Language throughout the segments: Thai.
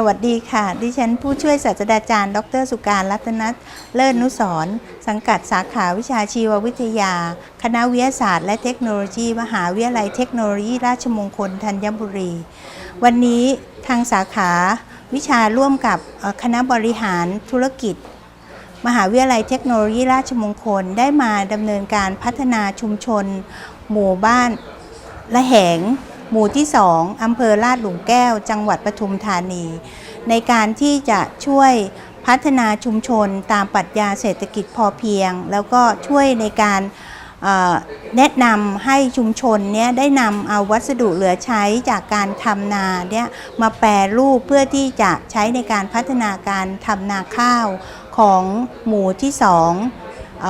สวัสดีค่ะ ดิฉันผู้ช่วยศาสตราจารย์ ดรสุการรัตนเลิศนุสร์สังกัดสาขาวิชาชีววิทยา คณะวิทยาศาสตร์และเทคโนโลยี มหาวิทยาลัยเทคโนโลยี ราชมงคลธัญบุรี วันนี้ทางสาขาวิชาร่วมกับคณะบริหารธุรกิจ มหาวิทยาลัยเทคโนโลยีราชมงคลได้มาดำเนินการพัฒนาชุมชน หมู่บ้านละแหง หมู่ที่ 2อำเภอลาดหลุมแก้ว จังหวัดปทุมธานี ในการที่จะช่วยพัฒนาชุมชนตามปรัชญาเศรษฐกิจพอเพียง แล้วก็ช่วยในการแนะนำให้ชุมชนเนี้ยได้นำเอาวัสดุเหลือใช้จากการทำนาเนี่ยมาแปรรูปเพื่อที่จะใช้ในการพัฒนาการทำนาข้าวของหมู่ที่สองอ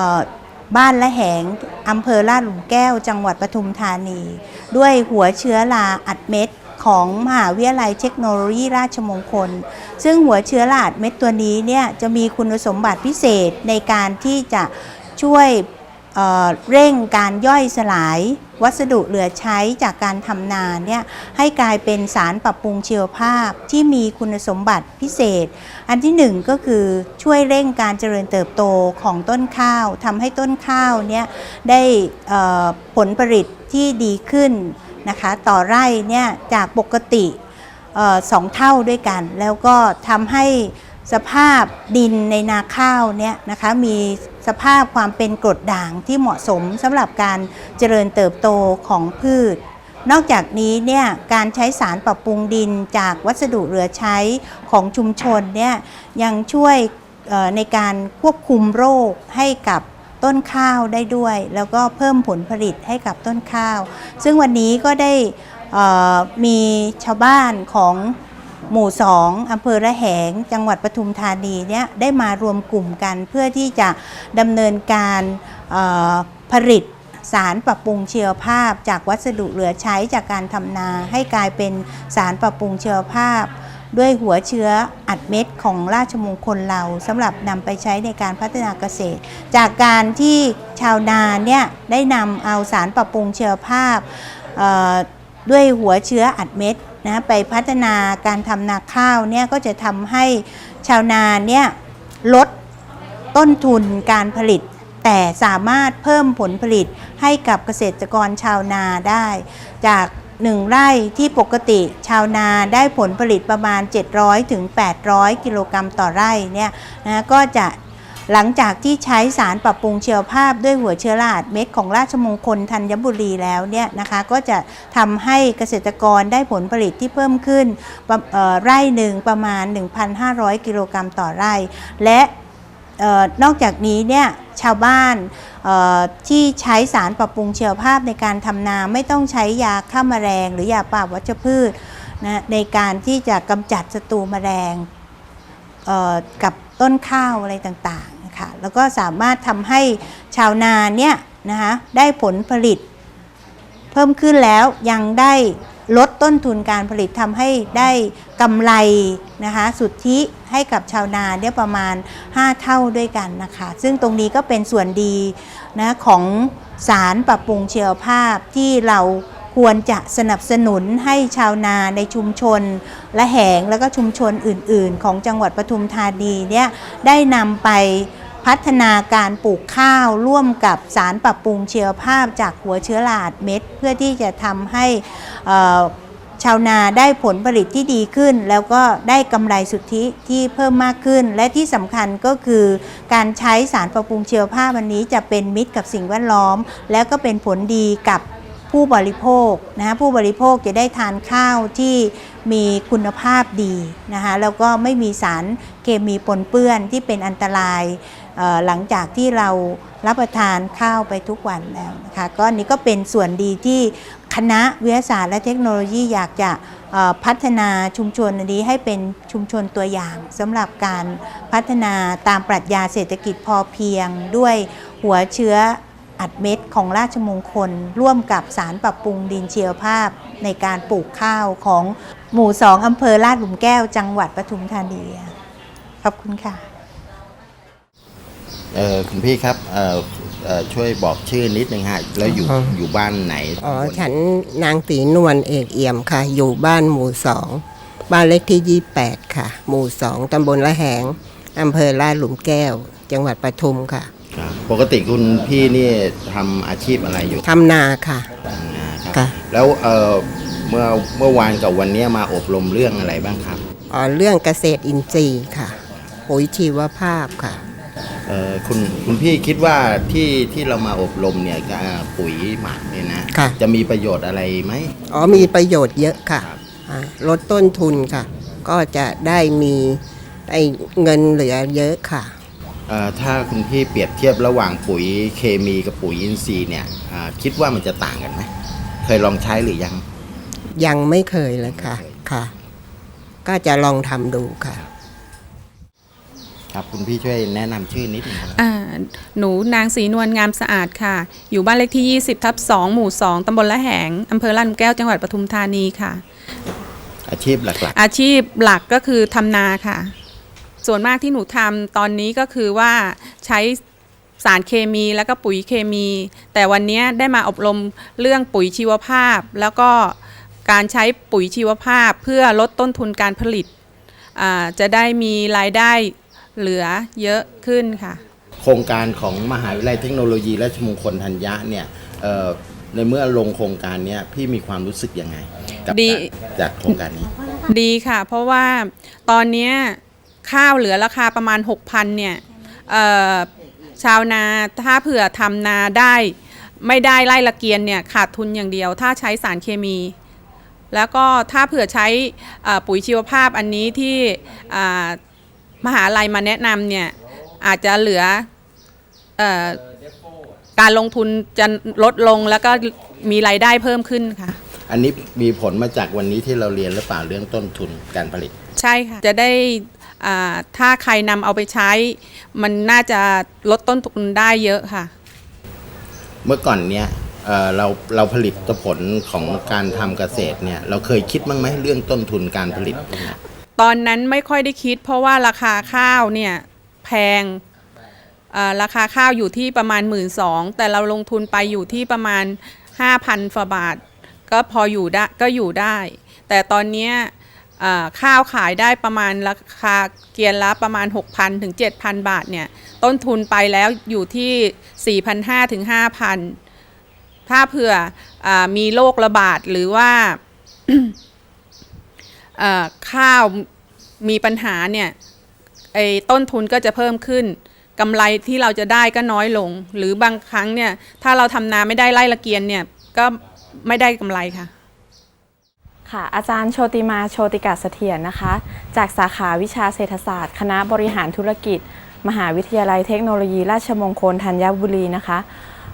บ้านละแหงอำเภอลาดหลุมแก้ว จังหวัดปทุมธานี ด้วยหัวเชื้อราอัดเม็ดของมหาวิทยาลัยเทคโนโลยีราชมงคล ซึ่งหัวเชื้อราอัดเม็ดตัวนี้เนี่ยจะมีคุณสมบัติพิเศษในการที่จะช่วย เเร่งการย่อยสลายวัสดุเหลือใช้จากการทำนาเนี่ยให้กลายเป็นสารปรับปรุงชีวภาพที่มีคุณสมบัติพิเศษ อันที่หนึ่งก็คือช่วยเร่งการเจริญเติบโตของต้นข้าวทำให้ต้นข้าวเนี่ยได้ผลผลิตที่ดีขึ้นนะคะต่อไร่เนี่ยจากปกติออสองเท่าด้วยกัน แล้วก็ทำให้สภาพดินในนาข้าวเนี่ยนะคะมี สภาพความเป็นกรดด่างที่เหมาะสมสำหรับการเจริญเติบโตของพืช นอกจากนี้เนี่ยการใช้สารปรับปรุงดินจากวัสดุเหลือใช้ของชุมชนเนี่ยยังช่วยในการควบคุมโรคให้กับต้นข้าวได้ด้วย แล้วก็เพิ่มผลผลิตให้กับต้นข้าว ซึ่งวันนี้ก็ได้มีชาวบ้านของ หมู่สองอำเภอระแหง จังหวัดปทุมธานีเนี่ยได้มารวมกลุ่มกันเพื่อที่จะดำเนินการผลิตสารปรับปรุงเชีวภาพ จากวัสดุเหลือใช้จากการทำนา ให้กลายเป็นสารปรับปรุงเชีวภาพ ด้วยหัวเชื้ออัดเม็ดของราชมงคลเราสำหรับนำไปใช้ในการพัฒนาเกษตร จากการที่ชาวนาเนี่ยได้นำเอาสารปรับปรุงเชีวภาพด้วยหัวเชื้ออัดเม็ด นะไปพัฒนาการทำนาข้าวเนี่ยก็จะทำให้ชาวนาเนี่ยลดต้นทุนการผลิต แต่สามารถเพิ่มผลผลิตให้กับเกษตรกรชาวนาได้ จาก1ไร่ที่ปกติชาวนาได้ผลผลิตประมาณ 700ถึง800 กิโลกรัมต่อไร่เนี่ยนะก็จะ หลังจากที่ใช้สารปรับปรุงเชีวภาพด้วยหัวเชื้อราดเม็ดของราชมงคลธัญบุรีแล้วเนี่ยนะคะก็จะทำให้เกษตรกรได้ผลผลิตที่เพิ่มขึ้นประเอ่อไร่หนึ่งประมาณ 1,500 กิโลกรัมต่อไร่ และออนอกจากนี้เนี่ยชาวบ้านที่ใช้สารปรับปรุงเชีวภาพในการทำนาไม่ต้องใช้ยาฆ่าแมลงหรือยาปราบวัชพืชนะในการที่จะกำจัดศัตรูแมลงกับต้นข้าวอะไรต่าง คะแล้วก็สามารถทำให้ชาวนาเนี่ยนะคะได้ผลผลิต เพิ่มขึ้นแล้วยังได้ลดต้นทุนการผลิตทำให้ได้กำไรนะคะสุทธิให้กับชาวนาเนี่ยประมาณ 5 เท่าด้วยกันนะคะ ซึ่งตรงนี้ก็เป็นส่วนดีนะของสารปรับปรุงเชีวภาพที่เราควรจะสนับสนุนให้ชาวนาในชุมชน และแหงแล้วก็ชุมชนอื่น ๆ ของจังหวัดปทุมธานีเนี่ยได้นำไป พัฒนาการปลูกข้าวร่วมกับสารปรับปรุงเชีวภาพจากหัวเชื้อราดเม็ด เพื่อที่จะทำให้ชาวนาได้ผลผลิตที่ดีขึ้น แล้วก็ได้กำไรสุทธิที่เพิ่มมากขึ้น และที่สำคัญก็คือ การใช้สารปรับปรุงเชีวภาพวันนี้จะเป็นมิตรกับสิ่งแวดล้อม แล้วก็เป็นผลดีกับผู้บริโภคนะคะผู้บริโภคจะได้ทานข้าวที่มีคุณภาพดีนะคะแล้วก็ไม่มีสารเคมีปนเปื้อนที่เป็นอันตราย หลังจากที่เรารับประทานข้าวไปทุกวันแล้วนะคะก็อันนี้ก็เป็นส่วนดีที่คณะวิทยาศาสตร์และเทคโนโลยีอยากจะพัฒนาชุมชนนี้ให้เป็นชุมชนตัวอย่างสำหรับการพัฒนาตามปรัชญาเศรษฐกิจพอเพียง ด้วยหัวเชื้ออัดเม็ดของราชมงคล ร่วมกับสารปรับปรุงดินเชียวภาพ ในการปลูกข้าวของหมู่สองอำเภอลาดหลุมแก้วจังหวัดปทุมธานีขอบคุณค่ะ เออคุณพี่ครับเออเออช่วยบอกชื่อนิดนึงฮะแล้วอยู่อ๋อออยู่บ้านไหนอ๋อตำบลฉันนางตีนวลเอกเอี่ยมค่ะ อยู่บ้านหมู่สอง บ้านเล็กที่ 28 ค่ะ หมู่2ตำบลละแหงอำเภอลาดหลุมแก้ว จังหวัดปทุมค่ะครับปกติคุณพี่นี่ทำอาชีพอะไรอยู่ทำนาค่ะ นะครับค่ะ แล้วเอ่อเมื่อเมื่อวานกับวันเนี้ยมาอบรมเรื่องอะไรบ้างครับ อ๋อเรื่องเกษตรอินทรีย์ค่ะปุ๋ยชีวภาพค่ะเอ่อ คุณคุณพี่คิดว่าที่ที่เรามาอบรมเนี่ยกับปุ๋ยหมักเนี่ยนะค่ะจะมีประโยชน์อะไรไหมอ๋อมีประโยชน์เยอะค่ะครับอ่าลดต้นทุนค่ะ ก็จะได้มีได้เงินเหลือเยอะค่ะเอ่อถ้าคุณพี่เปรียบเทียบระหว่างปุ๋ยเคมีกับปุ๋ยอินทรีย์เนี่ยอ่าคิดว่ามันจะต่างกันไหมเคยลองใช้หรือยัง ยังไม่เคยเลยค่ะค่ะ ก็จะลองทำดูค่ะ ครับคุณพี่ช่วยแนะนำชื่อนิดหนึงครับอ่าหนูนางศรีนวลงามสะอาดค่ะ อยู่บ้านเลขที่ 20ทับ2หมู่ 2ตำบลละแหงอำเภอลาดหลุมแก้วจังหวัดปทุมธานีค่ะ อาชีพหลักอาชีพหลักก็คือทำนาค่ะ ส่วนมากที่หนูทำตอนนี้ก็คือว่าใช้สารเคมีแล้วก็ปุ๋ยเคมี แต่วันนี้ได้มาอบรมเรื่องปุ๋ยชีวภาพ แล้วก็การใช้ปุ๋ยชีวภาพเพื่อลดต้นทุนการผลิตอ่าจะได้มีรายได้ เหลือเยอะขึ้นค่ะๆโครงการของมหาวิทยาลัยเทคโนโลยีราชมงคลธัญญะเนี่ยเอ่อในเมื่อลงโครงการเนี้ยพี่มีความรู้สึกยังไงกับดีการจากโครงการนี้ ดีค่ะ เพราะว่าตอนเนี้ยข้าวเหลือราคาประมาณ 6,000เนี่ยเอ่อชาวนาถ้าเผื่อทำนาได้ ไม่ได้ไล่ละเกียนเนี่ยขาดทุนอย่างเดียว ถ้าใช้สารเคมี แล้วก็ถ้าเผื่อใช้เอ่อปุ๋ยชีวภาพอันนี้ที่อ่า มหาลัยมาแนะนำเนี่ยอาจจะเหลือเออการลงทุนจะลดลงแล้วก็มีรายได้เพิ่มขึ้นค่ะ อันนี้มีผลมาจากวันนี้ที่เราเรียนหรือเปล่าเรื่องต้นทุนการผลิต ใช่ค่ะ จะได้อ่าถ้าใครนำเอาไปใช้ มันน่าจะลดต้นทุนได้เยอะค่ะ เมื่อก่อนเนี่ยเอ่อเราเราผลิตผลของการทำเกษตรเนี่ยเราเคยคิดบ้างไหมเรื่องต้นทุนการผลิตพวกเนี้ย ตอนนั้นไม่ค่อยได้คิด เพราะว่าราคาข้าวเนี่ยแพงราคาข้าวอยู่ที่ประมาณ 1 2ื่นแต่เราลงทุนไปอยู่ที่ประมาณ 5,000ฝาบาท ก็พออยู่ได้ก็อยู่ได้ แต่ตอนนี้ข้าวขายได้ประมาณราคาเกียนละประมาณ 6,000 ถึง 7,000 บาทเนี่ยต้นทุนไปแล้วอยู่ที่ 4,500 ถึง 5,000 ถ้าเผื่ออมีโรคระบาดหรือว่า ข้าวมีปัญหาเนี่ยไอ้ต้นทุนก็จะเพิ่มขึ้นกำไรที่เราจะได้ก็น้อยลง หรือบางครั้งเนี่ยถ้าเราทำนาไม่ได้ไล่ละเกียนเนี่ยก็ไม่ได้กำไรค่ะ ค่ะ อาจารย์โชติมาโชติกาเสถียรนะคะ จากสาขาวิชาเศรษฐศาสตร์ คณะบริหารธุรกิจ มหาวิทยาลัยเทคโนโลยีราชมงคลธัญบุรีนะคะ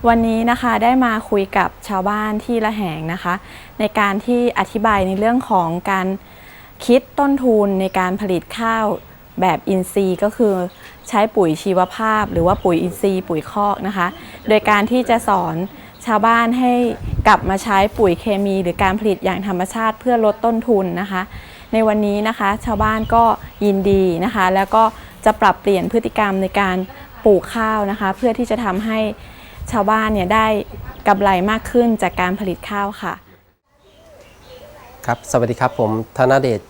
วันนี้นะคะได้มาคุยกับชาวบ้านที่ละแหงนะคะ ในการที่อธิบายในเรื่องของการ คิดต้นทุนในการผลิตข้าวแบบอินทรีย์ก็คือใช้ปุ๋ยชีวภาพ หรือว่าปุ๋ยอินทรีย์ ปุ๋ยคอกนะคะ โดยการที่จะสอนชาวบ้านให้กลับมาใช้ปุ๋ยเคมี หรือการผลิตอย่างธรรมชาติเพื่อลดต้นทุนนะคะ ในวันนี้นะคะ ชาวบ้านก็ยินดีนะคะ แล้วก็จะปรับเปลี่ยนพฤติกรรมในการปลูกข้าวนะคะ เพื่อที่จะทำให้ชาวบ้านเนี่ยได้กำไรมากขึ้นจากการผลิตข้าวค่ะ ครับ สวัสดีครับ ผมธนเดช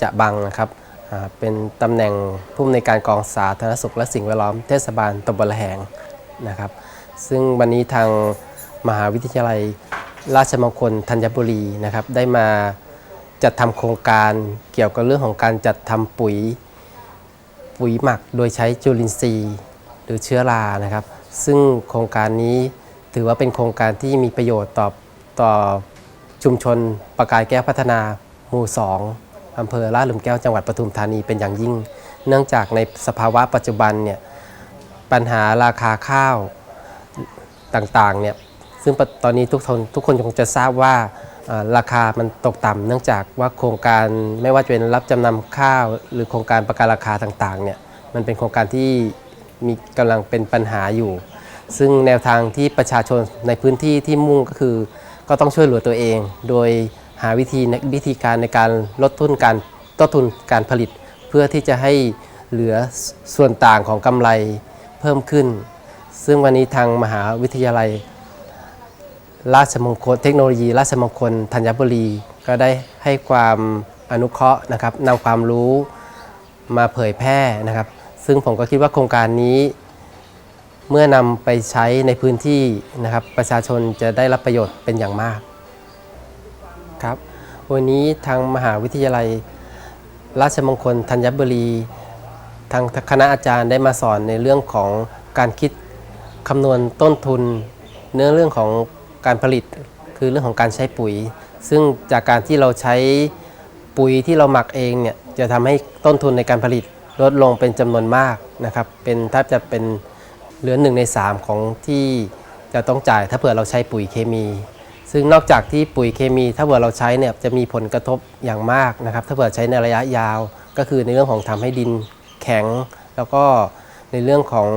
จะบังนะครับ เป็นตำแหน่งผู้อำนวยการกองสาธารณสุขและสิ่งแวดล้อมเทศบาลตำบลลแหงนะครับ ซึ่งวันนี้ทางมหาวิทยาลัยราชมงคลธัญบุรีนะครับ ได้มาจัดทำโครงการเกี่ยวกับเรื่องของการจัดทำปุ๋ย ปุ๋ยหมักโดยใช้จุลินทรีย์ หรือเชื้อรานะครับ ซึ่งโครงการนี้ถือว่าเป็นโครงการที่มีประโยชน์ต่อต่อ ชุมชนประกายแก้วพัฒนาหมู่ 2อำเภอลาดหลุมแก้วจังหวัดปทุมธานีเป็นอย่างยิ่ง เนื่องจากในสภาวะปัจจุบันเนี่ยปัญหาราคาข้าวต่างๆเนี่ยซึ่งตอนนี้ทุกคนทุกคนคงจะทราบว่าราคามันตกต่ำเนื่องจากว่าโครงการไม่ว่าจะเป็นรับจำนำข้าว หรือโครงการประกันราคาต่างๆเนี่ยมันเป็นโครงการที่มีกำลังเป็นปัญหาอยู่ ซึ่งแนวทางที่ประชาชนในพื้นที่ที่มุ่งก็คือ ก็ต้องช่วยเหลือตัวเอง โดยหาวิธีวิธีการในการลดทุนการต้นทุนการผลิต เพื่อที่จะให้เหลือส่วนต่างของกำไรเพิ่มขึ้น ซึ่งวันนี้ทางมหาวิทยาลัย ราชมงคลเทคโนโลยี ราชมงคลธัญบุรี ก็ได้ให้ความอนุเคราะห์นะครับนำความรู้มาเผยแพร่นะครับ ซึ่งผมก็คิดว่าโครงการนี้ เมื่อนำไปใช้ในพื้นที่นะครับประชาชนจะได้รับประโยชน์เป็นอย่างมากครับวันนี้ทางมหาวิทยาลัย ราชมงคลธัญบุรี ทางคณะอาจารย์ได้มาสอนในเรื่องของการคิดคำนวณต้นทุน เนื้อเรื่องของการผลิตคือเรื่องของการใช้ปุ๋ย ซึ่งจากการที่เราใช้ปุ๋ยที่เราหมักเองเนี่ยจะทำให้ต้นทุนในการผลิตลดลงเป็นจำนวนมากนะครับเป็นแทบจะเป็น เหลือหนึ่งใน3ของที่จะต้องจ่ายถ้าเผื่อเราใช้ปุ๋ยเคมี ซึ่งนอกจากที่ปุ๋ยเคมี ถ้าเผื่อเราใช้เนี่ยจะมีผลกระทบอย่างมากนะครับ ถ้าเผื่อใช้ในระยะยาวก็คือในเรื่องของทำให้ดินแข็ง แล้วก็ในเรื่องของ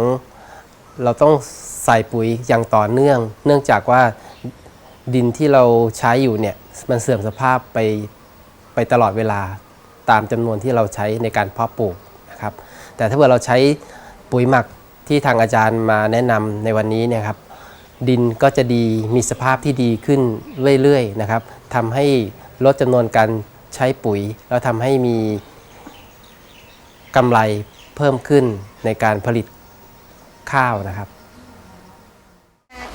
เราต้องใส่ปุ๋ยอย่างต่อเนื่อง เนื่องจากว่าดินที่เราใช้อยู่เนี่ยมันเสื่อมสภาพไปไปตลอดเวลาตามจำนวนที่เราใช้ในการเพาะปลูกนะครับ แต่ถ้าเผื่อเราใช้ปุ๋ยหมัก ที่ทางอาจารย์มาแนะนำในวันนี้เนี่ยครับดินก็จะดีมีสภาพที่ดีขึ้นเรื่อยๆนะครับทำให้ลดจำนวนการใช้ปุ๋ย แล้วทำให้มีกำไรเพิ่มขึ้นในการผลิตข้าวนะครับ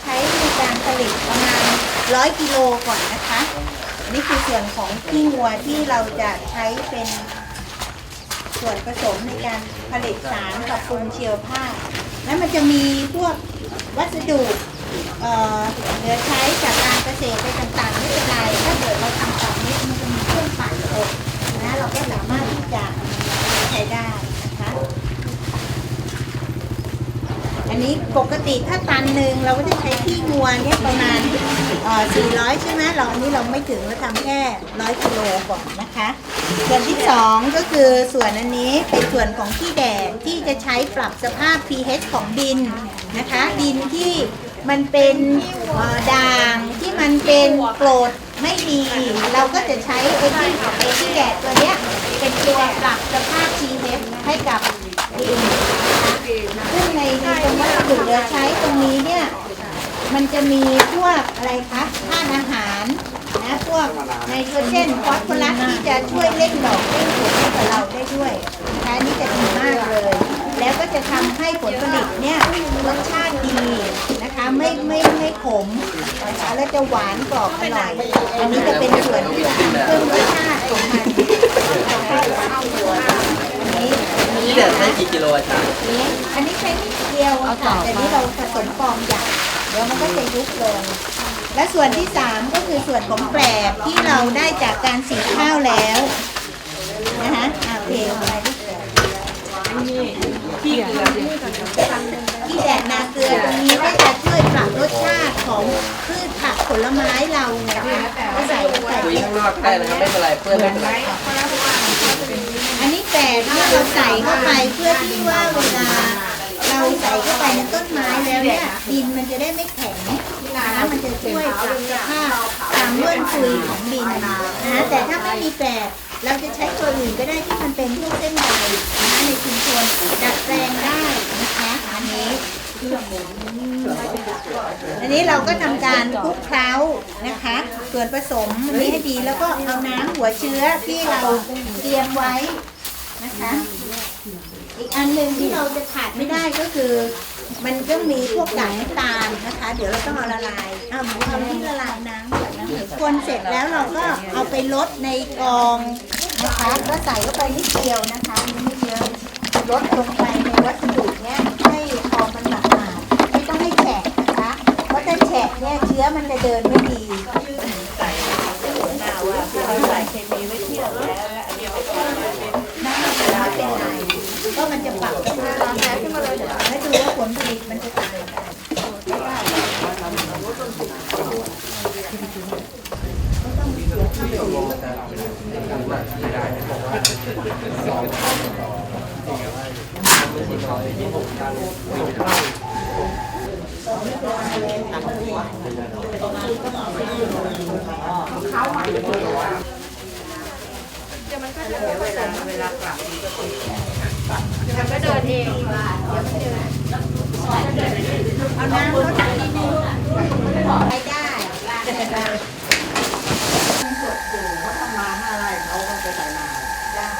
ใช้ในการผลิตประมาณ100กิโลก่อนนะคะ นี่คือส่วนของขี้งัวที่เราจะใช้เป็นส่วนผสมในการผลิตสารปรับปรุงชีวภาพ แล้วมันจะมีพวกวัสดุเหลือใช้จากการเกษตรไปต่างๆไม่เป็นไรถ้าเกิดเราทำแบบนี้มันจะมีเครื่องปั่นอบนะเราก็สามารถที่จะใช้ได้นะคะอันนี้ปกติถ้าตันหนึ่งเราก็จะใช้ขี้งัวเนี่ยประมาณเอ่อ400ใช่ไหมเราอันนี้เราไม่ถึงเราทำแค่100กิโลก่อนนะ ส่วนที่สองก็คือส่วนอันนี้เป็นส่วนของขี้แดดที่จะใช้ปรับสภาพ pH ของดินนะคะ ดินที่มันเป็นด่างที่มันเป็นกรดไม่ดี เราก็จะใช้ไอ้ที่ไอ้ที่แดดตัวเนี้ยเป็นตัวปรับสภาพ pH ให้กับดินนะคะซึ่งในในตรงวัสดุเหลือใช้ตรงนี้เนี่ย มันจะมีพวกอะไรคะธาตุอาหารนะพวกไนโตรเจนฟอสฟอรัสที่จะช่วยเร่งดอกเร่งผลให้กับเราได้ด้วยนะคะอันนี่จะดีมากเลย แล้วก็จะทำให้ผลผลิตเนี่ยรสชาติดีนะคะไม่ไม่ไม่ขมนะคะแล้วจะหวานกรอบอร่อยอันนี้จะเป็นส่วนที่เพิ่มรสชาติของมันนี่เดือดได้กี่กิโลอาจารย์นี้อันนี้ใช้นิดเดียวค่ะแต่นี้เราผสมฟองใหญ่ เดี๋ยวมันก็จะยุบลง และส่วนที่สามก็คือส่วนของแกลบที่เราได้จากการสีข้าวแล้วนะคะอ่าเคลงไปที่แกลบที่แดดนาเกลือตรงนี้ก็จะช่วยปรับรสชาติของพืชผักผลไม้เราไงคะก็ใส่ใส่วิ่งนอกได้นะครับไม่เป็นไรเพื่อนไม่เป็นไรอันนี้แกลบเนี่เราใส่เข้าไปเพื่อที่ว่าเวลา เราใส่เข้าไปในต้นไม้แล้วเนี่ยดินมันจะได้ไม่แข็งนะคะมันจะช่วยปรับสภาพความร่วนซุยของดินนะแต่ถ้าไม่มีแกลบเราจะใช้ตัวอื่นก็ได้ที่มันเป็นพวกเส้นใยนะคะในชุมชนดัดแปลงได้นะคะอันนี้อันนี้เราก็ทำการคลุกเคล้านะคะ ส่วนผสมอันนี้ให้ดีแล้วก็เอาน้ำหัวเชื้อที่เราเตรียมไว้นะคะ อีกอันหนึ่งที่เราจะขาดไม่ได้ก็คือ มันก็มีพวกกากน้ำตาลนะคะ เดี๋ยวเราต้องเอาละลายเอาหมูเอาที่ละลายน้ำก่อนนะคนเสร็จแล้วเราก็เอาไปลดในกองนะคะก็ใส่เข้าไปนิดเดียวนะคะไม่เดียอะลดลงไปในวัสดุเนี้ยให้พอมันหนาๆไม่ต้องให้แฉะนะคะเพราะถ้าแฉะเนี่ยเชื้อมันจะเดินไม่ดีใส่หน้าว่าใส่เคมีไว้เที่ยวแล้วและอันนี้ไม่เป็นไรไม่เป็นไร ก็มันจะปรับสภาพขึ้นมาเลยแล้วดูว่าผลผลิตมันจะต่างกันเข้ามาแล้ว อาน้ำลดนิดนึงไปได้มีสวดอยู่เขาทำนาห้าไร่เขาก็ไปใส่นา